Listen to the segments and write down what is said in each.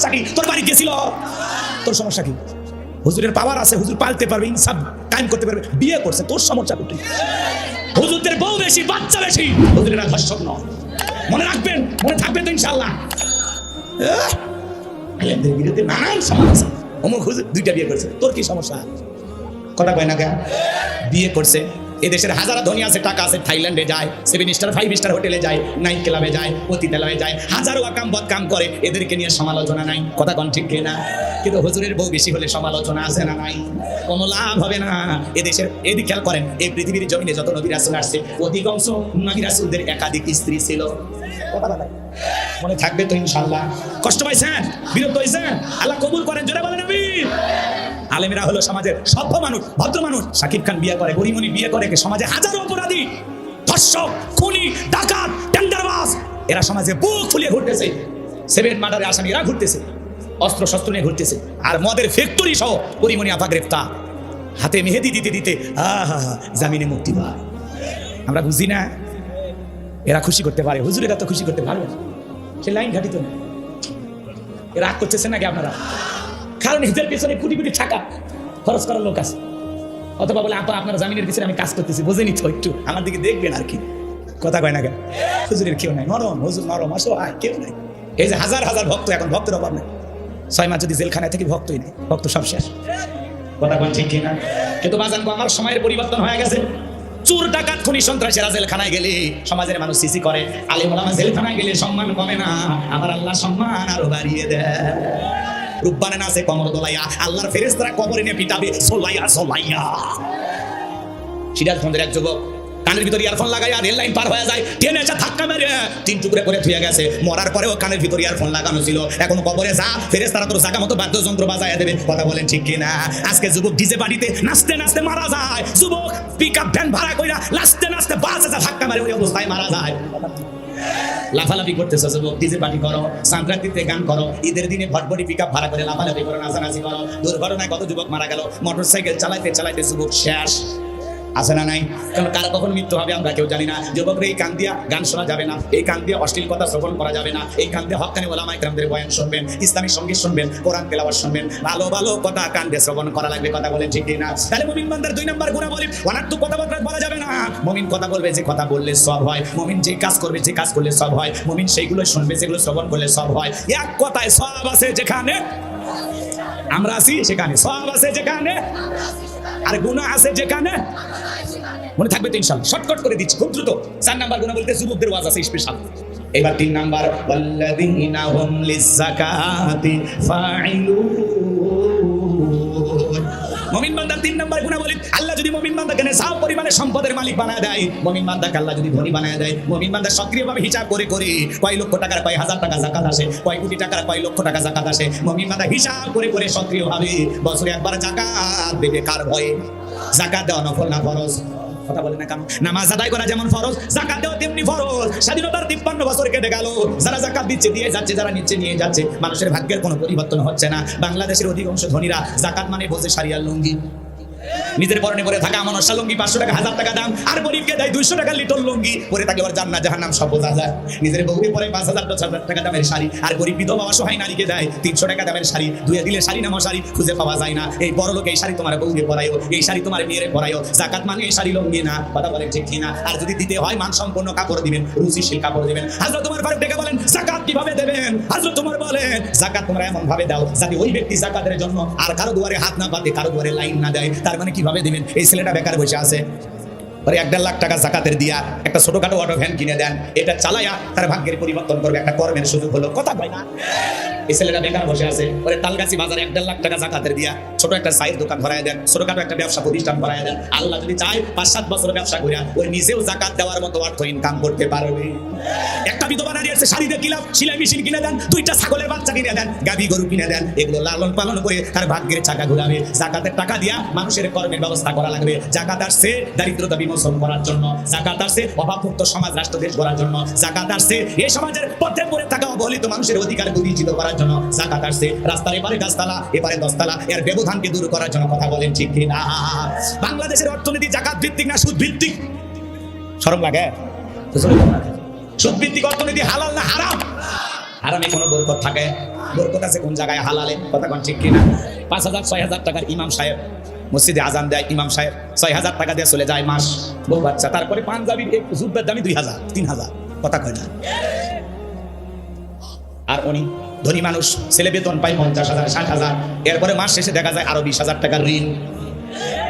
সমস্যা কি? তোর বাড়ি গেছিল? তোর সমস্যা কি? হুজুরের পাওয়ার আছে, হুজুর পালতে পারবে, ইনসাফ কায়েম করতে পারবে, বিয়ে করছে, তোর সমস্যা কোথায় হুজুরদের বউ বেশি, বাচ্চা বেশি, হুজুরেরা ধর্ষক নয়। মনে রাখবেন, মনে থাকবে তো ইনশাল্লাহ! আলেমদের বিরুদ্ধে নানান সমস্যা অমুক হুজুর দুইটা বিয়ে করছে, তোর কি সমস্যা? কথা কয় না কেন বিয়ে করছে এদেশের হাজারা ধনী আছে, টাকা আছে, থাইল্যান্ডে যায় সেভেন স্টার ফাইভ স্টার হোটেলে যায় নাইট ক্লাবে যায়, পতিতালয়ে যায়, হাজারো আকাম বদকাম করে, এদেরকে নিয়ে সমালোচনা নাই। কথা কন ঠিক না কিন্তু হুজুরের বউ বেশি হলে সমালোচনা আছে না নাই? কোনো লাভ হবে না। এদেশের, এদিক খেয়াল করেন, এই পৃথিবীর জমিনে যত নবী রাসুল আসছে, অধিকাংশ নবী রাসুলদের একাধিক স্ত্রী ছিল। মনে থাকবে তো ইনশাল্লাহ কষ্ট পাইছেন? বিরক্ত হয়েছেন আল্লাহ কবুল করেন, জোরে বলেন আমি আলেমেরা হলো সমাজের সভ্য মানুষ, ভদ্র মানুষ। সাকিব খান বিয়ে করে গরিমনি বিয়ে করে সমাজে হাজারো অপরাধী, ধর্ষক, খুনি, ডাকাত টেন্ডারবাজ এরা সমাজে বুক ফুলিয়ে ঘুরতেছে। সেভেন মার্ডারে আসামি এরা ঘুরতেছে অস্ত্র শস্ত্র নিয়ে ঘুরতেছে, আর মদের ফ্যাক্টরি সহ পরিমণি আপা গ্রেফতার হাতে মেহেদি দিতে দিতে, আহা, জামিনে মুক্তি পায়। আমরা বুঝি না, এরা খুশি করতে পারে। হুজুরেরা তো খুশি করতে পারবে সে লাইন ঘাটিত না। রাগ করতেছেন নাকি আপনারা? কারণ এদের পেছনে কোটি কোটি টাকা খরচ করার লোক আছে। অথবা বলে, আপা, আপনার জামিনের পিছনে আমি কাজ করতেছি বোঝেনি তো একটু। আমার দিকে দেখবেন আর কি। কথা কয় না কেন? হুজুরের কেউ নাই। নরম, হুজুর নরম। আসো, আয়, কেউ নাই। এই যে হাজার হাজার ভক্ত, এখন ভক্তের অভাব নেই। ছয় মাস যদি জেলখানায় থেকে, ভক্তই নেই। ভক্ত সব শেষ। কথা কন ঠিক কিনা? কিন্তু বাজান আমার সময়ের পরিবর্তন হয়ে গেছে। চোর, ডাকাত, খুনি, সন্ত্রাসীরা জেলখানায় গেলে সমাজের মানুষ সিসি করে। আলে মোলামা জেলখানায় গেলে সম্মান কমে না। আমার আল্লাহ সম্মান আরও বাড়িয়ে দেয়। রূপবানে না আছে কমর দোলাইয়া। আল্লাহর ফেরেস্তারা কবরে নিয়ে পিটাবে। সোলাইয়া সোলাইয়া। সিরাজগঞ্জের এক যুবক কানের ভিতরে ইয়ারফোন লাগাইয়া রেল লাইন পার হয়ে যায়। টেনে এসে ধাক্কা মেরে তিন টুকরে করে থুয়ে গেছে। মরার পরেও কানের ভিতরে ইয়ারফোন লাগানো ছিল। এখন কবরে যা ফেরেস তারা তোর জায়গা মতো বাদ্যযন্ত্র বাজায় দেবে। কথা বলেন ঠিক কিনা? আজকে যুবক ডিজে বাড়িতে নাচতে নাচতে মারা যায়। যুবক পিক আপ ভ্যান ভাড়া কইরা নাচতে নাচতে বাসে যা ধাক্কা মারে ওই অবস্থায় মারা যায়। লাফালাফি করতেছো যুবক ডিজে পার্টি করো, সংক্রান্তিতে গান করো, ঈদের দিনে ভটভটি পিক আপ ভাড়া করে লাফালাফি করো, নাচানাচি করো। দুর্ঘটনায় কত যুবক মারা গেল মোটরসাইকেল চালাইতে চালাইতে যুবক শেষ। আছে না নাই? কারণ কার কখন মৃত্যু হবে আমরা কেউ জানি না। যুবকরা এই কান দিয়া গান শোনা যাবে না। এই কান দিয়ে অশ্লীল কথা শ্রবণ করা যাবে না। এই কান দিয়ে হকানি ওলামা ইকরামদের বয়ান শুনবেন, ইসলামিক সংগীত শুনবেন, কোরআন তেলাওয়াত শুনবেন। ভালো ভালো কথা কান দিয়ে শ্রবণ করা লাগবে, কথা বলেন ঠিক না তাহলে মুমিন বান্দার দুই নম্বর গুণা বলি অনার্থ কথাবার্তা বলা যাবে না। মুমিন কথা বলবে যে কথা বললে সব হয়। মুমিন যে কাজ করবে যে কাজ করলে সব হয়। মুমিন সেইগুলো শুনবে, যেগুলো শ্রবণ করলে সব হয়। এক কথায় সব আছে যেখানে আমরা আছি, সেখানে। সব আছে যেখানে। আর গুণা আছে যেখানে? মনে থাকবে তো ইনশাল্লাহ শর্টকাট করে দিচ্ছি, খুব দ্রুত। চার নাম্বার গুণা বলতে যুবকদের ওয়াজ আছে স্পেশাল এবার তিন নাম্বার, ওয়াল্লাযীনা হুম লিযাকাতি ফাইলুন মুমিন বান্দার তিন নাম্বার গুণা বলি, আল্লাহ যদি মুমিন বান্দাকে নেশাব পরিমাণে সম্পদের মালিক বানায় দেয়। মুমিন বান্দাকে আল্লাহ যদি ধনী বানায় দেয়, মুমিন বান্দা সক্রিয়ভাবে হিসাব করে করে কয় লক্ষ টাকার, কয় হাজার টাকা জাকাত আসে, কয় কোটি টাকার, কয় লক্ষ টাকা জাকাত আসে, মুমিন বান্দা হিসাব করে করে সক্রিয়ভাবে বছরে একবার জাকাত দেবে কার ভয়ে? জাকাত দেওয়া নফল না ফরজ? কথা বলে না কেন? নামাজ আদায় করা যেমন ফরজ, জাকাত দেওয়া তেমনি ফরজ। স্বাধীনতার তিপ্পান্ন বছর কেটে গেল, যারা জাকাত দিচ্ছে দিয়ে যাচ্ছে, যারা নিচ্ছে নিয়ে যাচ্ছে। মানুষের ভাগ্যের কোনো পরিবর্তন হচ্ছে না। বাংলাদেশের অধিকাংশ ধনীরা জাকাত মানে বোঝে সারিয়ার লুঙ্গি। নিজের পরনে পরে থাকা মনসা লুঙ্গি পাঁচশো টাকা, হাজার টাকা দাম, আর গরিবকে দেয় দুইশো টাকা লিটল লুঙ্গি, পরে থাকে ওর জান্নাত, জাহান্নাম সব বোঝা যায়। নিজের বউকে পরে পাঁচ হাজার, দশ হাজার টাকা দামের শাড়ি, আর গরিব বিধবা অসহায় নারীকে দেয় তিনশো টাকা দামের শাড়ি দুয়ে দিলে শাড়ি নামা শাড়ি খুঁজে পাওয়া যায় না। এই বড় লোক এই শাড়ি তোমার বউকে পরাইও এই শাড়ি তোমার মেয়েরে পরাইও জাকাত মানে এই শাড়ি লুঙ্গি না, কথা বলেন ঠিক কিনা? আর যদি দিতে হয় মান সম্পন্ন কাপড় দিবেন, রুচিশীল কাপড় দিবেন। হাজরত তোমার ফারুক ডেকে বলেন, জাকাত কীভাবে দেবেন? হাজরত তোমার বলেন, জাকাত তোমরা এমন ভাবে দাও, যাতে ওই ব্যক্তি জাকাতের জন্য আর কারও দুয়ারে হাত না পাতে কারও দুয়ারে লাইন না দেয়। তার মানে কীভাবে দিবেন? এই ছেলেটা বেকার বসে আছে। পরে এক দেড় লাখ টাকা জাকাতের দিয়া একটা ছোটখাটো অটো ভ্যান কিনে দেন। এটা তার ভাগ্যের পরিবর্তন করবে। একটা কর্মের সুযোগ হলো। কথা কয় না? এই ছেলেটা বেকার বসে আছে। পরে তালগাছি বাজারে এক দেড় লাখ টাকা জাকাতের দিয়া ছোট একটা দোকান দেন। ছোটখাটো একটা ব্যবসা প্রতিষ্ঠান দেন। আল্লাহ যদি চায়, পাঁচ সাত বছর ব্যবসা নিজেও জাকাত দেওয়ার মতো অর্থ ইনকাম করতে পারবে। একটা বিধবা নারী আছে শাড়ি দিয়ে কিলাম সিলাই মেশিন কিনে দেন। দুইটা ছাগলের বাচ্চা কিনে দেন। গাভী গরু কিনে দেন। এগুলো লালন পালন করে তার ভাগ্যের চাকা ঘুরাবে। জাকাতের টাকা দিয়া মানুষের কর্মের ব্যবস্থা করা লাগবে। জাকাত আসছে, দারিদ্রতা বিমোচন করার জন্য জাকাত আসছে অভাবমুক্ত সমাজ রাষ্ট্র দেশ গড়ার জন্য জাকাত আসছে এই সমাজের পথে পড়ে থাকা অবহেলিত মানুষের অধিকার প্রতিষ্ঠিত করার জন্য জাকাত আসছে রাস্তার এপারে গাছতলা, এপারে দশতলা, এর ব্যবধানকে দূর করার জন্য কথা বলেন, ঠিক কিনা? বাংলাদেশের অর্থনীতি জাকাত ভিত্তিক না সুদ ভিত্তিক? সরম লাগে। সুদ ভিত্তিক অর্থনীতি হালাল না হারাম? হারামে কোনো বরকত থাকে? বরকত আছে কোন জায়গায় হালালে? কথা কোন, ঠিক কিনা? পাঁচ হাজার, ছয় হাজার টাকার ইমাম সাহেব মসজিদে আজান দেয় ইমাম সাহেব, ছয় হাজার টাকা দিয়ে চলে যায় মাস বউ বাচ্চা। তারপরে পাঞ্জাবির জুব্বের দামি দুই হাজার, তিন হাজার, কথা কয় না। আর উনি ধনী মানুষ, ছেলে বেতন পায় পঞ্চাশ হাজার, ষাট হাজার, এরপরে মাস শেষে দেখা যায় আরও বিশ হাজার টাকার ঋণ।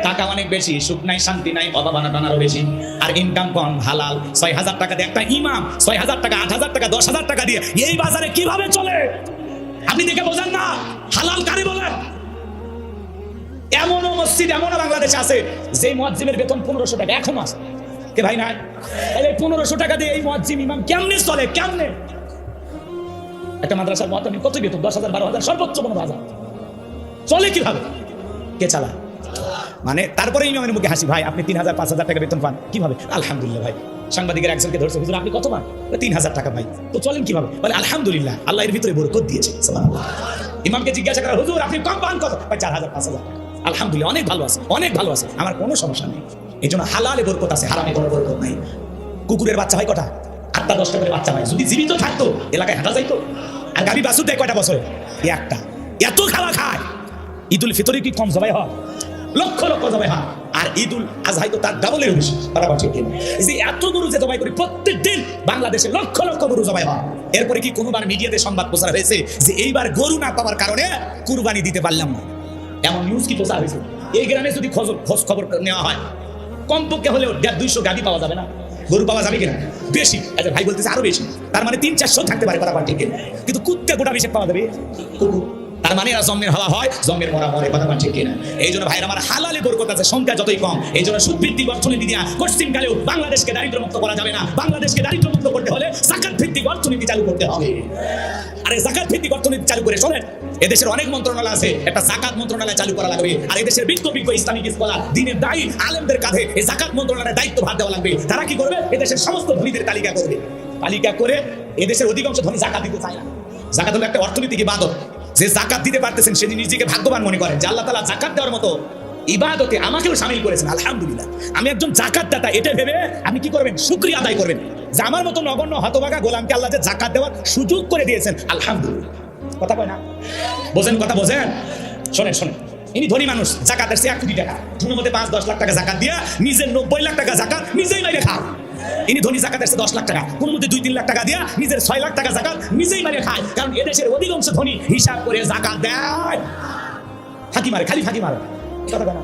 টাকা অনেক বেশি, সুখ নাই, শান্তি নাই অভাব আনাটানারও বেশি। আর ইনকাম কম, হালাল, ছয় হাজার টাকা দিয়ে একটা ইমাম, ছয় হাজার টাকা, আট হাজার টাকা, দশ হাজার টাকা দিয়ে এই বাজারে কীভাবে চলে? আপনি দেখে বোঝেন না, হালাল কারে এমনও মসজিদ, এমনও বাংলাদেশে আছে যে মসজিদের বেতন পনেরোশো টাকা, এখন আছে। কে ভাই না এই পনেরোশো টাকা দিয়ে এই মসজিদ ইমাম কেমনে চলে, কেমনে? একটা মাদ্রাসার মহাতামি কত বেতন? দশ হাজার, বারো হাজার, সর্বোচ্চ পনেরো হাজার চলে কীভাবে? কে চালায়? মানে তারপরে ইমামের মুখে হাসি, ভাই, আপনি তিন হাজার, পাঁচ হাজার টাকা বেতন পান। কীভাবে? আলহামদুলিল্লাহ, ভাই। সাংবাদিকের একজনকে ধরছে, হুজুর, আপনি কত পান? তিন হাজার টাকা, ভাই। তো চলেন কীভাবে? বলে, আলহামদুলিল্লাহ, আল্লাহ এর ভিতরে বরকত দিয়েছে। ইমামকে জিজ্ঞাসা করা, হুজুর, আপনি কম পান কত? ভাই, চার হাজার, পাঁচ হাজার টাকা। আলহামদুলিল্লাহ, অনেক ভালো আছে, অনেক ভালো আছে। আমার কোনো সমস্যা নেই। এই জন্য হালালে বরকত আছে, হারামে কোনো বরকত নাই। কুকুরের বাচ্চা হয় কটা? আটটা, দশটা করে বাচ্চা হয়। যদি জীবিত থাকতো, এলাকায় হাঁটা যাইতো। আর গাবি বাসুর দেয় কয়টা বছরে? একটা। এত খাওয়া খায়। ঈদুল ফিতরে কি কম জবাই হয়? লক্ষ লক্ষ জবাই হয়। আর ঈদুল আজহাই তো তার ডাবলের বেশি। কিনা? এই যে এত গরু যে জবাই করি প্রত্যেক দিন বাংলাদেশে লক্ষ লক্ষ গরু জবাই হয়। এরপরে কি কোনোবার মিডিয়াতে সংবাদ প্রচার হয়েছে যে এইবার গরু না পাওয়ার কারণে কুরবানি দিতে পারলাম না। এমন নিউজ কি প্রচার হয়েছে? এই গ্রামে যদি খোঁজ খোঁজ খবর নেওয়া হয়, কমপক্ষে হলেও দেড় দুইশো গাড়ি পাওয়া যাবে না। গরু পাওয়া যাবে কিনা? বেশি। আচ্ছা ভাই বলতেছে আরও বেশি। তার মানে তিন চারশো থাকতে পারে কথা ঠিক কিন্তু কুত্তে গোটা বেশি পাওয়া যাবে। তার মানে এরা জন্মের হওয়া হয়, জন্মের মরা মরে কথা ঠিক কিনা? এই জন্য ভাইরা আমার হালালে বরকত আছে, সংখ্যা যতই কম, এই জন্য সুদভিত্তিক অর্থনীতি দিয়া পশ্চিমকালেও বাংলাদেশকে দারিদ্র্যমুক্ত করা যাবে না। বাংলাদেশকে দারিদ্র্যমুক্ত করতে হলে জাকাত ভিত্তিক অর্থনীতি চালু করতে হবে। আরে জাকাত ভিত্তিক অর্থনীতি চালু করে শোনেন এদেশের অনেক মন্ত্রণালয় আছে। একটা জাকাত মন্ত্রণালয় চালু করা লাগবে। আর এদেশের বিজ্ঞ বিজ্ঞ ইসলামিক স্কলার, দিনের দায়ী আলেমদের কাঁধে এই জাকাত মন্ত্রণালয়ের দায়িত্ব ভার দেওয়া লাগবে। তারা কি করবে? এদেশের সমস্ত ধনীদের তালিকা করবে। তালিকা করে এদেশের অধিকাংশ ধনী জাকাত দিতে চায় না। জাকাত হলো একটা অর্থনৈতিক ইবাদত যে জাকাত দিতে পারতেছেন সে নিজেকে ভাগ্যবান মনে করেন যে আল্লাহ তালা জাকাত দেওয়ার মতো ইবাদতে আমাকেও সামিল করেছেন। আলহামদুলিল্লাহ। আমি একজন জাকাত দাতা এটা ভেবে আপনি কি করবেন? শুক্রিয়া আদায় করবেন। যে আমার মতো নগণ্য হতভাগা গোলামকে আল্লাহ যে জাকাত দেওয়ার সুযোগ করে দিয়েছেন, আলহামদুলিল্লাহ। কথা কয় না? বোঝেন কথা বোঝেন? শোনেন শোনেন। ইনি ধনী মানুষ, জাকাতের সে এক কোটি টাকা। ধনীর মধ্যে পাঁচ, দশ লাখ টাকা জাকাত দিয়া নিজের নব্বই লাখ টাকা জাকাত নিজেই মাইরে খান ইনি ধনী, জাকাতের সে দশ লাখ টাকা। কোন মধ্যে দুই, তিন লাখ টাকা দিয়া নিজের ছয় লাখ টাকা জাকাত নিজেই মারে খায়। কারণ এদেশের অধিকাংশ ধনী হিসাব করে জাকাত দেয়। ফাঁকি মারে, খালি ফাঁকি মারে। কথা কয় না?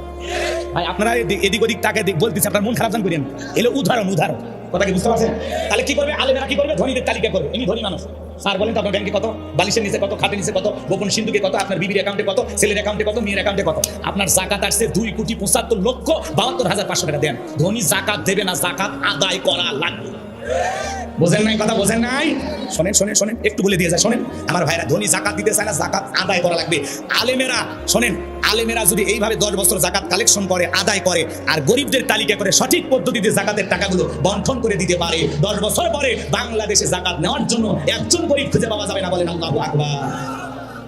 আপনারা এদিক ওদিক তাকে বলতেছে, আপনার মন খারাপ করেন এলো উদাহরণ উদাহরণ। কথা কি বুঝতে পারছেন? তাহলে কি করবে? আলেমেরা কি করবে? ধনীদের তালিকা করবে। ইনি ধনী মানুষ। স্যার বলেন তো আপনার ব্যাংকে কত? বালিশের নিচে কত? খাটের নিচে কত? গোপন সিন্ধুকে কত? আপনার বিবির অ্যাকাউন্টে কত? ছেলের অ্যাকাউন্টে কত? মেয়ের অ্যাকাউন্টে কত? আপনার জাকাত আসছে দুই কোটি পঁচাত্তর লক্ষ বাহাত্তর হাজার পাঁচশো টাকা। দেন, ধনী জাকাত দেবে না, জাকাত আদায় করা লাগবে। বোঝেন নাই কথা, বোঝেন নাই? শোনেন শোনেন শোনেন, একটু বলে দিয়ে যায়, শোনেন। আমার ভাইরা ধনী জাকাত দিতে চায় না, জাকাত আদায় করা লাগবে। আলেমেরা, শোনেন, আলেমেরা যদি এইভাবে দশ বছর জাকাত কালেকশন করে, আদায় করে, আর গরিবদের তালিকা করে সঠিক পদ্ধতিতে জাকাতের টাকাগুলো বন্টন করে দিতে পারে, দশ বছর পরে বাংলাদেশে জাকাত নেওয়ার জন্য একজন গরিব খুঁজে পাওয়া যাবে না বলেন আল্লাহ আকবার।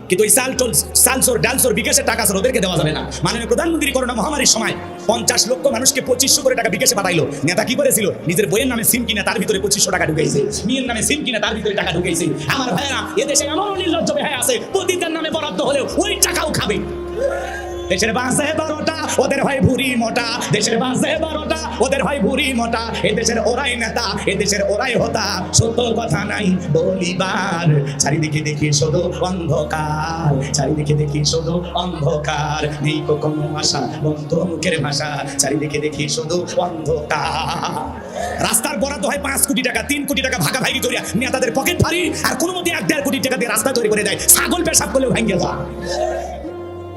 কিন্তু ওই সালটোল সালসোর, ডালসোর বিকাশের টাকা আছে ওদেরকে দেওয়া যাবে না। মাননীয় প্রধানমন্ত্রী করোনা মহামারীর সময় পঞ্চাশ লক্ষ মানুষকে পঁচিশশো করে টাকা বিকাশে পাঠাইলো। নেতা কি করেছিল? নিজের বইয়ের নামে সিম কিনে তার ভিতরে পঁচিশশো টাকা ঢুকেছে মেয়ের নামে সিম কিনে তার ভিতরে টাকা ঢুকেছে আমার ভাইয়েরা, এদেশে এমন নির্লজ্জ ভাই আছে, পতিতার নামে বরাদ্দ হলেও ওই টাকাও খাবে। দেশের বাসে বারোটা, ওদের হয় ভুরি মোটা। দেশের বাসে বারোটা, ওদের হয় ভুরি মোটা। এ দেশের ওরাই নেতা, এ দেশের ওরাই হতা। সত্য কথা নাই বলিবার। চারিদিকে দেখি শুধু অন্ধকার। চারিদিকে দেখি শুধু অন্ধকার। নেই কোনো আশা, বন্ধ মুখের ভাষা। চারিদিকে দেখি শুধু অন্ধকার। রাস্তার বরাদ্দ হয় পাঁচ কোটি টাকা, তিন কোটি টাকা ভাগাভাগি করিয়া নেতাদের পকেট ভারী আর কোনো মধ্যে এক দেড় কোটি টাকা দিয়ে রাস্তা তৈরি করে দেয়। ছাগল পেশাব করলেও ভেঙে যায়।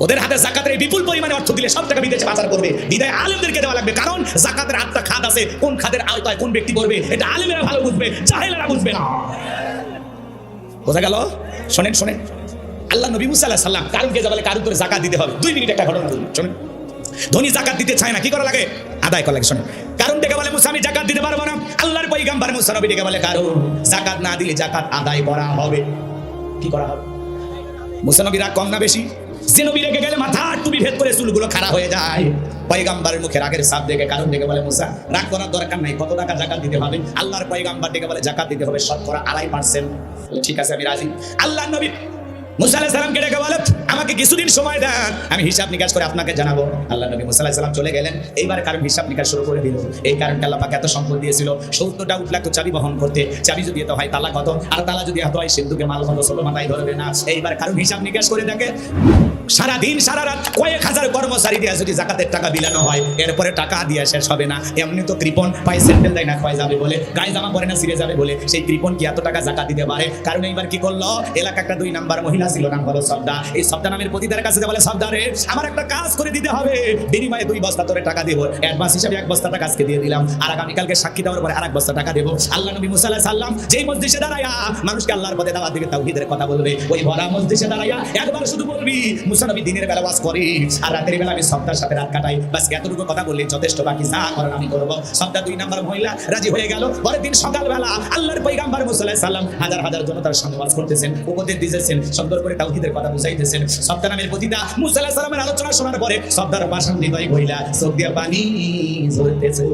ওদের হাতে জাকাতের বিপুল পরিমাণে অর্থ দিলে সব টাকা বিদেশে পাচার করবে। বিদায় আলেমদেরকে দেওয়া লাগবে। কারণ জাকাতের আটটা খাত আছে। কোন খাতের আওতায় কোন ব্যক্তি করবে এটা আলেমেরা ভালো বুঝবে, জাহেলেরা বুঝবে না। বোঝা গেল? শোনেন শোনেন। আল্লাহ নবী মুসা আল্লাহ সাল্লাম কারণকে যা বলে কারণ করে জাকাত দিতে হবে? দুই মিনিট একটা ঘটনা শোনেন। ধনী জাকাত দিতে চায় না, কি করা লাগে? আদায় করা লাগে, শোনেন। কারণ ডেকে বলে, মুসা, আমি জাকাত দিতে পারব না। আল্লাহর পৈগাম্বার মুসা নবী ডেকে বলে, কারণ জাকাত না দিলে জাকাত আদায় করা হবে। কি করা হবে? মুসানবীরা কম না বেশি? যে নবী গেলে মাথা টুপি ভেদ করে চুলগুলো খারাপ হয়ে যায়। পয়গাম্বারের মুখে আগের সাপ দেখে কারণ দেখে বলে, মুসা, রাগ করার দরকার নাই। কত টাকা জাকাত দিতে হবে? আল্লাহর পয়গাম্বার দেখে বলে, জাকাত দিতে হবে শতকরা আড়াই পার্সেন্ট ঠিক আছে, আমি রাজি। আল্লাহ নবী বলে, আমাকে কিছুদিন সময় দেন, আমি হিসাব নিকাশ করে আপনাকে জানাব। আল্লাহ নবী চলে গেলেন। এইবার কারণ হিসাব নিকাশ শুরু করে দিল। এই কারণটা এত সম্পদ দিয়েছিল। সত্তরটা উঠলে তো চাবি বহন করতে। চাবি যদি এত হয়, তালা কত? আর তালা যদি এত হয় সিন্ধুকে মাল মাথায় ধরবে না। এইবার কারণ হিসাব নিকাশ করে দেখে সারা দিন সারা রাত কয়েক হাজার কর্মচারী দিয়ে যদি জাকাতের টাকা বিলানো হয়, এরপরে টাকা দিয়ে শেষ হবে না। এমনি তো কৃপন পায়ে, স্যান্ডেল দেয় না যাবে বলে। গায়ে জামা পরে না সিরে যাবে বলে। সেই কৃপন কি এত টাকা জাকাত দিতে পারে? কারণ এইবার কি করল? এলাকা একটা দুই নাম্বার মহিলা ছিল নাম হলো এই নামের কাছে বলে আমার একটা কাজ করে দিতে হবে। বিনিময়ে দুই বস্তা তোরে টাকা দেবো। অ্যাডভান্স হিসাবে এক বস্তা টাকা আজকে দিয়ে দিলাম। আর আগামীকালকে সাক্ষী দেওয়ার পরে আর এক বস্তা টাকা দেবো। আল্লাহ নবী সাল্লাম যেই মসজিদে দাঁড়ায়া মানুষকে আল্লাহর পথে তাওহীদের কথা বলবে। ওই ভরা মসজিদে দাঁড়ায়া একবার শুধু বলবি দিনের বেলা ওয়াজ করি। আর রাতের বেলা আমি সাথে রাত কাটাই। বাস এতটুকু কথা বললে যথেষ্ট, বাকি যা আমি করব। দুই নাম্বার মহিলা রাজি হয়ে গেল। পরের দিন সকালবেলা আল্লাহর পৈগাম্বার মুসা আলাইহিস সাল্লাম হাজার হাজার জনতার সামনে ওয়াজ করতেছেন, উপদেশ দিতেছেন সুন্দর করে তাওহিদের কথা বুঝাইতেছেন। সপ্তাহ নামের প্রতিটা মুসা আলাইহিস সালামের আলোচনা শোনার পরে সপ্তাহের ভাষণ হৃদয় কইলা চোখ দিয়ে পানি ঝরতেছে।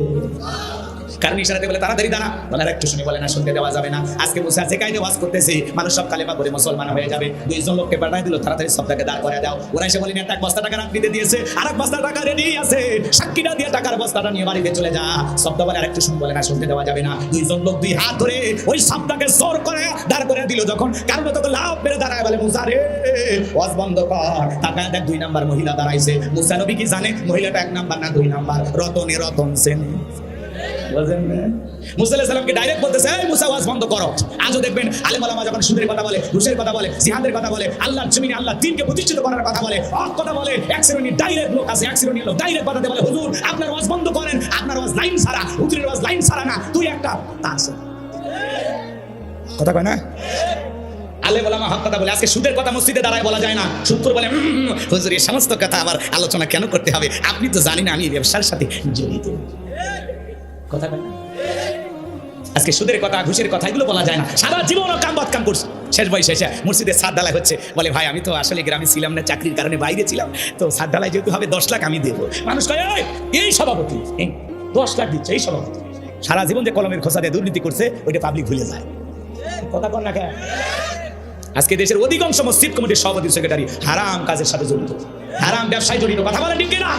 কারণ ইশারাতে বলে, তাড়াতাড়ি দাঁড়া। বলে আর একটু শুনে বলে, না, শুনতে দেওয়া যাবে না। আজকে মুসা যে কায়দে ওয়াজ করতেছে মানুষ সব কালেমা পড়ে মুসলমান হয়ে যাবে। দুইজন লোককে পাঠায় দিল, তাড়াতাড়ি সবটাকে দাঁড় করে দাও। ওরা এসে বলেন এক বস্তা টাকা রাখতে দিয়েছে। আর এক বস্তা টাকা রেডি আছে। সাক্ষীটা দিয়ে টাকার বস্তাটা নিয়ে বাড়িতে চলে যা। শব্দ বলে আর একটু শুনে বলে, না, শুনতে দেওয়া যাবে না। দুইজন লোক দুই হাত ধরে ওই সবটাকে জোর করে দাঁড় করে দিল যখন। কারণ তোকে লাভ বেড়ে দাঁড়ায় বলে, মুসা রে, ওয়াজ বন্ধ কর। টাকা দেখ, দুই নাম্বার মহিলা দাঁড়াইছে। মুসা নবী কি জানে? মহিলাটা এক নাম্বার না দুই নাম্বার? রতনে রতন সেন। সুদের কথা বলে না কথা বলে, আজকে সুদের কথা বলা যায় না বলে সমস্ত কথা আবার আলোচনা কেন করতে হবে? আপনি তো জানেন আমি ব্যবসার সাথে জড়িত। কথা কয়? আজকে সুদের কথা ঘুষের কথা এগুলো বলা যায় না। সারা জীবন কাম বাদ কাম করছে। শেষ বয়সে এসে মসজিদে সাত ডালাই হচ্ছে। বলে ভাই আমি তো আসলে গ্রামে ছিলাম না চাকরির কারণে বাইরে ছিলাম। তো সাত ডালাই যেহেতু হবে দশ লাখ আমি দেবো। মানুষ কয় "এই, সভাপতি দশ লাখ দিচ্ছে এই সভাপতি। সারা জীবন যে কলমের খোসা দিয়ে দুর্নীতি করছে ওইটা পাবলিক ভুলে যায়। কথা কন না কেন? আজকে দেশের অধিকাংশ মসজিদ কমিটির সভাপতি সেক্রেটারি হারাম কাজের সাথে জড়িত। হারাম ব্যবসায় জড়িত। কথা বলেন ঠিক না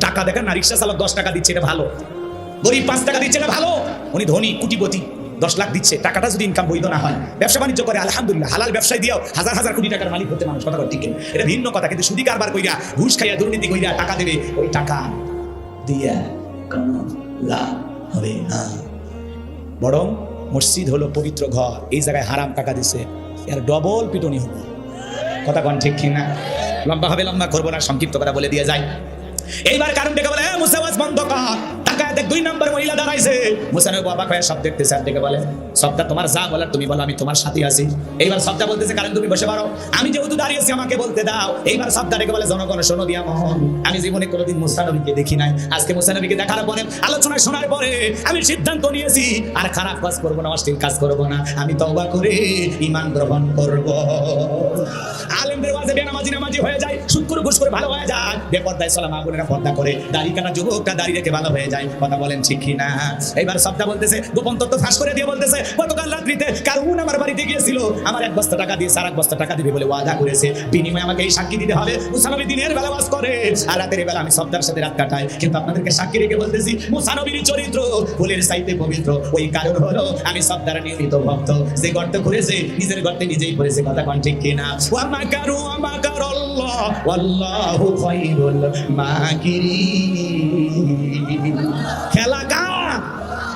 টাকা দেখেন না রিক্সা চালক দশ টাকা দিচ্ছে এটা ভালো। গরিব পাঁচ টাকা দিচ্ছে না ভালো? উনি ধনী, কুটিপতি, দশ লাখ দিচ্ছে, টাকাটা যদি ইনকাম বৈধ না হয়। ব্যবসা বাণিজ্য করে, আলহামদুলিল্লাহ, হালাল ব্যবসায় দিয়েও হাজার হাজার কোটি টাকার মালিক হতে মানুষ, কথা ঠিক এটা ভিন্ন কথা, কিন্তু সুদি কারবার কইরা, ঘুষ খাইয়া, দুর্নীতি কইরা টাকা দেবে, ওই টাকা দিয়া কোনো লাভ হবে না। বরং মসজিদ হলো পবিত্র ঘর, এই জায়গায় হারাম টাকা দিছে, এর ডবল পিটনি হবে কথা কন ঠিক ঠিক না লম্বা হবে, লম্বা করব না, সংক্ষিপ্ত কথা বলে দিয়ে যায় এইবার কারণ ডেকে বলে মুসাওয়াজ বন্ধ দেখ মহিলা দাঁড়াইছে। কয়ে সব ডেকে বলে, সবটা তোমার যা তুমি বলো, আমি তোমার সাথে আছি। এইবার সবটা বলতেছে, কারণ তুমি বসে পারো আমি যেহেতু দাঁড়িয়েছি আমাকে বলতে দাও। এইবার সবটা বলে, জনগণ, শোনো দিয়া আমি জীবনে কোনোদিন মুসানবীকে দেখি নাই। আজকে মুসানবীকে দেখার পরে আলোচনা শোনার পরে আমি সিদ্ধান্ত নিয়েছি, আর খারাপ কাজ করব না, অশ্লীল কাজ করব না, আমি করে ইমান গ্রহণ করব। আলেমদের মাঝে বেনামাজি নামাজি হয়ে যায় সুদ করে ঘুষ করে ভালো হয়ে যায়, বেপর্দায় সালাম আগুনেরা পর্দা করে যুবকটা দাড়ি রেখে ভালো হয়ে যায়। কথা বলেন ঠিক না। এবার সবটা বলতেছে গোপন তত্ত্ব ফাঁস করে দিয়ে বলতেছে গতকাল রাত্রিতে কারুন আমার বাড়িতে গিয়েছিল আমার এক বস্তা টাকা দিয়ে আর এক বস্তা টাকা দিবে বলে ওয়াদা করেছে। বিনিময়ে আমাকে এই সাক্ষী দিতে হবে। মুসানবী দিনের বেলা বাস করে। আর রাতের বেলা আমি সবটার সাথে রাত কাটাই। কিন্তু আপনাদেরকে সাক্ষী রেখে বলতেছি মুসানবীর চরিত্র ফুলের সাইতে পবিত্র। ওই কারণ হলো আমি সবটার নিয়মিত ভক্ত। যে গর্ত করেছে নিজের গর্তে নিজেই করেছে কথা কন ঠিক কিনা? ওয়ামা কারু ওয়ামা কারাল্লাহ ওয়াল্লাহু খায়রুল মাকিরিন।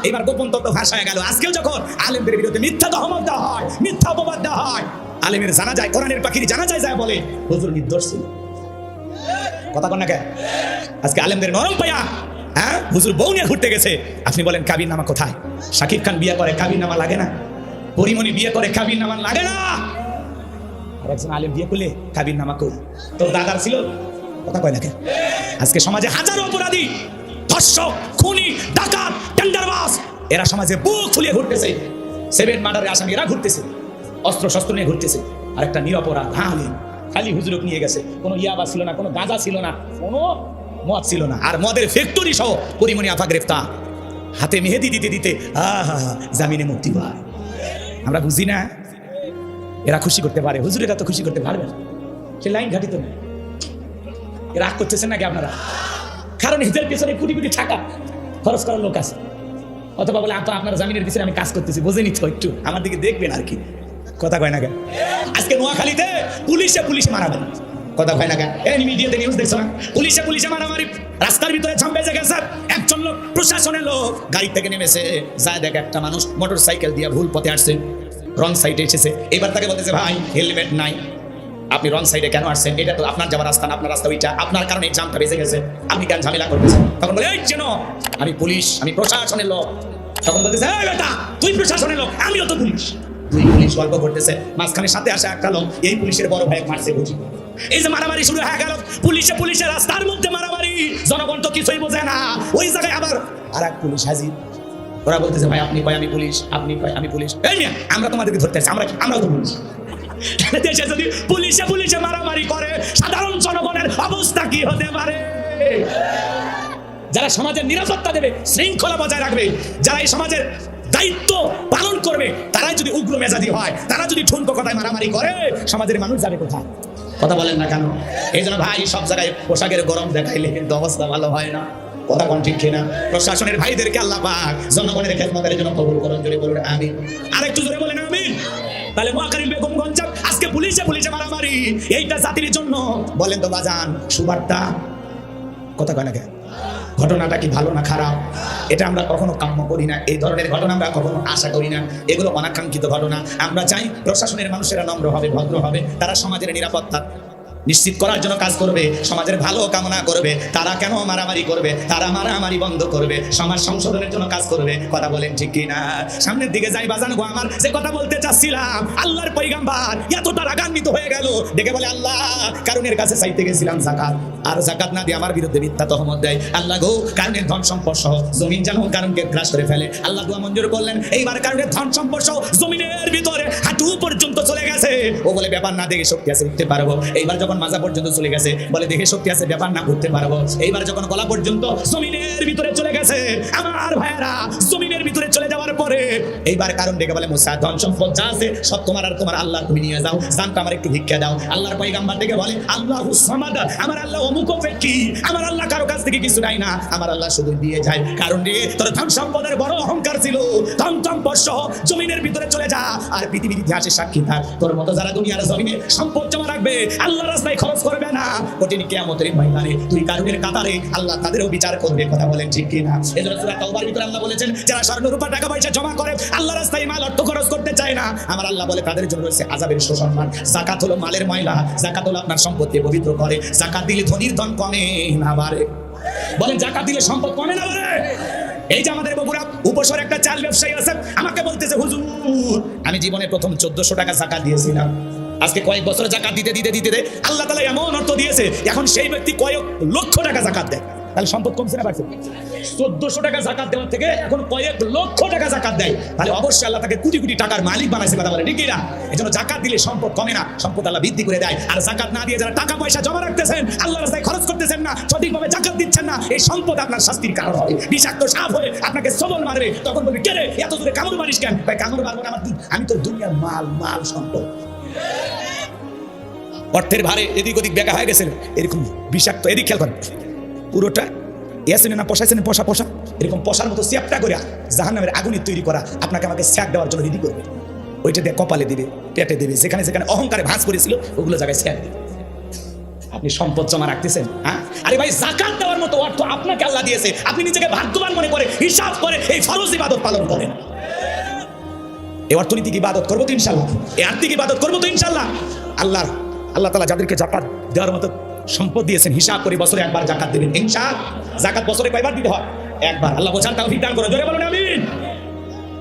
এবার গোপন তত্ত্ব ভাষা হয়ে গেল। আজকেও যখন আলেমদের বিরুদ্ধে মিথ্যা তহমত দেওয়া হয়, মিথ্যা অপবাদ দেওয়া হয়, আলেমের জানা যায়, কোরআনের পাখির জানা যায় যায় বলে, হুজুর নির্দোষ ছিল। কথা কন না কে আজকে আলেমদের নরম পায়া হ্যাঁ? হুজুর বউ নিয়ে ঘুরতে গেছে। আপনি বলেন, কাবির নামা কোথায়? শাকিব খান বিয়ে করে, কাবির নামা লাগে না? পরিমণি বিয়ে করে, কাবির নামা লাগে না? আর একজন আলেম বিয়ে করলে কাবির নামা কই? তোর দাদার ছিল? কথা কয় না কে আজকে সমাজে হাজারো অপরাধী ধর্ষক খুনি, ডাকাত টেন্ডারবাস এরা সমাজে বুক ফুলিয়ে ঘুরতেছে। সেভেন মার্ডারের আসামি এরা ঘুরতেছে। অস্ত্র শস্ত্র নিয়ে ঘুরতেছে। আর একটা নিরপরাধ হালি খালি হুজুরক নিয়ে গেছে। কোনো ইয়াবা ছিল না, কোনো গাঁজা ছিল না, কোনো মদ ছিল না। আর মদের ফ্যাক্টরি সহ পরিমণি আফা গ্রেফতার। হাতে মেহেদি দিতে দিতে, আহা, জামিনে মুক্তি পায়। আমরা বুঝি না, এরা খুশি করতে পারে। হুজুরেরা তো খুশি করতে পারবে না। সে লাইন ঘাটিত না। এ রাগ করতেছেন নাকি আপনারা? কারণ এদের পেছনে কোটি কোটি টাকা খরচ করার লোক আছে। অথবা বলে আপা আপনার জামিনের পিছনে আমি কাজ করতেছি বোঝেনি নিচ্ছ একটু। আমার দিকে দেখবেন আর কি। কথা কয় না কেন? আজকে নোয়াখালীতে পুলিশে পুলিশ মারাবে। না কথা কয় না কেন? এই মিডিয়াতে নিউজ দেখছ না? পুলিশে পুলিশে মারামারি। রাস্তার ভিতরে ঝাম্পে গেছে। একজন লোক, প্রশাসনের লোক, গাড়ি থেকে নেমেছে। যায় দেখে একটা মানুষ মোটর সাইকেল দিয়ে ভুল পথে আসছে। রং সাইডে এসেছে। এবার তাকে বলতেছে, ভাই হেলমেট নাই। আপনি রং সাইডে কেন আসছেন? এটা তো আপনার যাওয়ার রাস্তা আপনার রাস্তা ওইটা। আপনার কারণে জামটা বেঁচে গেছে। আপনি কেন ঝামেলা করতেছেন। তখন বলে, এই যেন আমি পুলিশ, আমি প্রশাসনের লোক। তখন বলতেছে তুই প্রশাসনের লোক, আমিও তো পুলিশ। দুই পুলিশ গল্প করতেছে। মাঝখানে সাথে একটা লোক, এই পুলিশের বড় ভাই মারছে বুঝি। এই যে মারামারি শুরু হয়ে গেল, পুলিশে পুলিশে রাস্তার মধ্যে মারামারি। জনগণ তো কিছুই বোঝে না। ওই জায়গায় আবার আর এক পুলিশ হাজির। ওরা বলতেছে, ভাই, আপনি কয়, আমি পুলিশ, আপনি কয়, আমি পুলিশ? এই আমরা তোমাদেরকে ধরতে আমরা আমরাও তো পুলিশ। দেশে যদি পুলিশে পুলিশে মারামারি করে, সাধারণ জনগণের অবস্থা কি হতে পারে? যারা সমাজের নিরাপত্তা দেবে, শৃঙ্খলা বজায় রাখবে, যারা এই সমাজের দায়িত্ব পালন করবে, তারাই যদি উগ্র মেজাজি হয়, তারা যদি ঠুনকো কথায় মারামারি করে, সমাজের মানুষ যাবে কোথায়? কথা বলেন না কেন? এই জন্য ভাই, সব জায়গায় পোশাকের গরম দেখাইলে কিন্তু অবস্থা ভালো হয় না। কথা কোন ঠিক কিনা? প্রশাসনের ভাইদেরকে আল্লাহ পাক জনগণের খেদমতের জন্য কবুল করুন, জোরে বলুন আমি আরেকটু জোরে বলেন আমি তাহলে মহাকারী আজকে পুলিশে পুলিশে মারামারি। এইটা জাতির জন্য। বলেন তো বাজান, সুবার্তা। কথা কয় না কেন? ঘটনাটা কি ভালো না খারাপ? এটা আমরা কখনো কাম্য করি না। এই ধরনের ঘটনা আমরা কখনো আশা করি না। এগুলো অনাকাঙ্ক্ষিত ঘটনা। আমরা চাই প্রশাসনের মানুষেরা নম্র হবে, ভদ্র হবে। তারা সমাজের নিরাপত্তা নিশ্চিত করার জন্য কাজ করবে, সমাজের ভালো কামনা করবে, তারা কেন মারামারি করবে, তারা মারামারি বন্ধ করবে, সমাজ সংশোধনের জন্য কাজ করবে, কথা বলেন ঠিক কি না সামনের দিকে যাই বাজান আমার, যে কথা বলতে চাচ্ছিলাম, আল্লাহর পৈগাম্বার এতটা রাগান্বিত হয়ে গেল। দেখে বলে, আল্লাহ কারণের কাছে চাইতে গেছিলাম জাকাত, আর জাকাত না দিয়ে আমার বিরুদ্ধে মিথ্যা তহমত দেয়। আল্লাহ গো কারণের ধন সম্পদ সহ জমিন যেন কারণকে গ্রাস করে ফেলে। আল্লাহ দোয়া মঞ্জুর করলেন, এইবার কারণের ধন সম্পদ সহ জমিনের ভিতরে ও বলে, ব্যাপার না, দেখে শক্তি আছে, উঠতে পারব। এইবার যখন মাজা পর্যন্ত চলে গেছে, বলে, দেখে শক্তি আছে, ব্যাপার না করতে পারব। এইবার যখন গলা পর্যন্ত জমিনের ভিতরে চলে গেছে, আমার ভাইয়েরা জমিনের ভিতরে চলে যাওয়ার পরে, এইবার কারণ ডেকে বলে, মুসা, ধন সম্পদ যা আছে, সব তোমার আর তোমার আল্লাহ, তুমি নিয়ে যাও। জানতো আমার একটু ভিক্ষা দাও। আল্লাহর পয়গাম্বার ডেকে বলে, আল্লাহ সামাদ, আমার আল্লাহ অমুক ব্যক্তি আমার আল্লাহ কারও কাছ থেকে কিছু নাই না। আমার আল্লাহ শুধু দিয়ে যায়। কারণ রে, তোর ধন সম্পদের বড় অহংকার ছিল। ধন সম্পদ সহ জমিনের ভিতরে চলে যা। আর পৃথিবীর ইতিহাসে সাক্ষী থাক। তোর মতো যারা দুনিয়ার জমিনে সম্পদ জমা রাখবে আল্লাহ রাস্তায় খরচ করবে না। কঠিন কিয়ামতের ময়দানে তুই কারণের কাতারে আল্লাহ তাদেরও বিচার করবে, কথা বলেন ঠিক কি না এজন্য সূরা তাওবার ভিতরে আল্লাহ বলেছেন, যারা স্বর্ণ, রূপা টাকা পয়সা জমা করে আল্লাহ রাস্তায় মাল, অর্থ খরচ করতে চায় না। আমার আল্লাহ বলে, তাদের জন্য রয়েছে আযাবের সুসম্মান। যাকাত হলো মালের ময়লা, যাকাত হলো আপনার সম্পত্তি পবিত্র করে। যাকাত দিলে ধনির ধন কমে না বলেন জাকাত দিলে সম্পদ কমে না বাড়ে? এই যে আমাদের বগুড়া উপসর একটা চাল ব্যবসায়ী আছে, আমাকে বলতেছে, হুজুর, আমি জীবনে প্রথম চোদ্দশো টাকা জাকাত দিয়েছিলাম। আজকে কয়েক বছর জাকাত দিতে দিতে দিতে দিতে, আল্লাহ তালা এমন অর্থ দিয়েছে, এখন সেই ব্যক্তি কয়েক লক্ষ টাকা জাকাত দেয়। তাহলে সম্পদ কমছে না বাড়ছে? চোদ্দশো টাকা জাকাত দেওয়ার থেকে এখন কয়েক লক্ষ টাকা জাকাত দেয়। তাহলে অবশ্যই আল্লাহ তাকে কোটি কোটি টাকার মালিক বানাইছে কথা বলে, ঠিক না? এই জন্য জাকাত দিলে সম্পদ কমে না, সম্পদ আল্লাহ বৃদ্ধি করে দেয়। আর জাকাত না দিয়ে যারা টাকা পয়সা জমা রাখতেছেন আল্লাহ রাস্তায় খরচ করতেছেন না, সঠিকভাবে জাকাত দিচ্ছেন না, এই সম্পদ আপনার শাস্তির কারণ হবে। বিষাক্ত সাপ হয়ে আপনাকে সবল মারবে। তখন বলবে, কে রে? এত দূরে কামড় মারিস কেন? ভাই, কামড় মারবো না, আমার আমি তো দুনিয়ার মাল মাল সম্পদ। অর্থের ভারে এদিক ওদিক বেকা হয়ে গেছে। এরকম বিষাক্ত, এদিক খেয়াল করেন। পুরোটা ইয়াসিন না পশাইছেন পশা পশা এরকম পশার মতো স্যাপটা করে জাহান নামের আগুনের তৈরি করা আপনাকে আমাকে স্যাক দেওয়ার জন্য রেডি করবে। ওইটা দিয়ে কপালে দিবে, পেটে দিবে, যেখানে যেখানে অহংকারে ভাঁজ করেছিল, ওগুলো জায়গায় স্যাক দিবে। আপনি সম্পদ জমা রাখতেছেন হ্যাঁ? আরে ভাই, জাকাত দেওয়ার মতো অর্থ আপনাকে আল্লাহ দিয়েছে। আপনি নিজেকে ভাগ্যবান মনে করে, হিসাব করে এই ফরজ ইবাদত পালন করেন। এই অর্থনৈতিক ইবাদত করব তো ইনশাল্লাহ। এই আর্থিক ইবাদত করব তো ইনশাল্লাহ। আল্লাহ আল্লাহ তালা যাদেরকে জাকাত দেওয়ার মতো সম্পদ দিয়েছেন, হিসাব করে বছরে একবার জাকাত দেবেন। ইনশা জাকাত বছরে কয়বার দিতে হয়? একবার। আল্লাহ বোঝান তাও দান করে, জোরে বলুন, আমিন।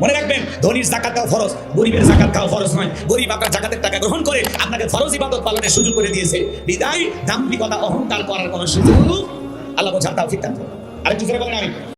মনে রাখবেন, ধনির জাকাত দেওয়া ফরজ, গরিবের জাকাত দেওয়া ফরজ নয়। গরিব আপনার জাকাতের টাকা গ্রহণ করে, আপনাকে ফরজ ইবাদত পালনের সুযোগ করে দিয়েছে। বিদায়, দাম্ভিকতা অহংকার করার কোনো সুযোগ আল্লাহ বোঝান তাও দান করে। আরেকটু জোরে বলেন আমি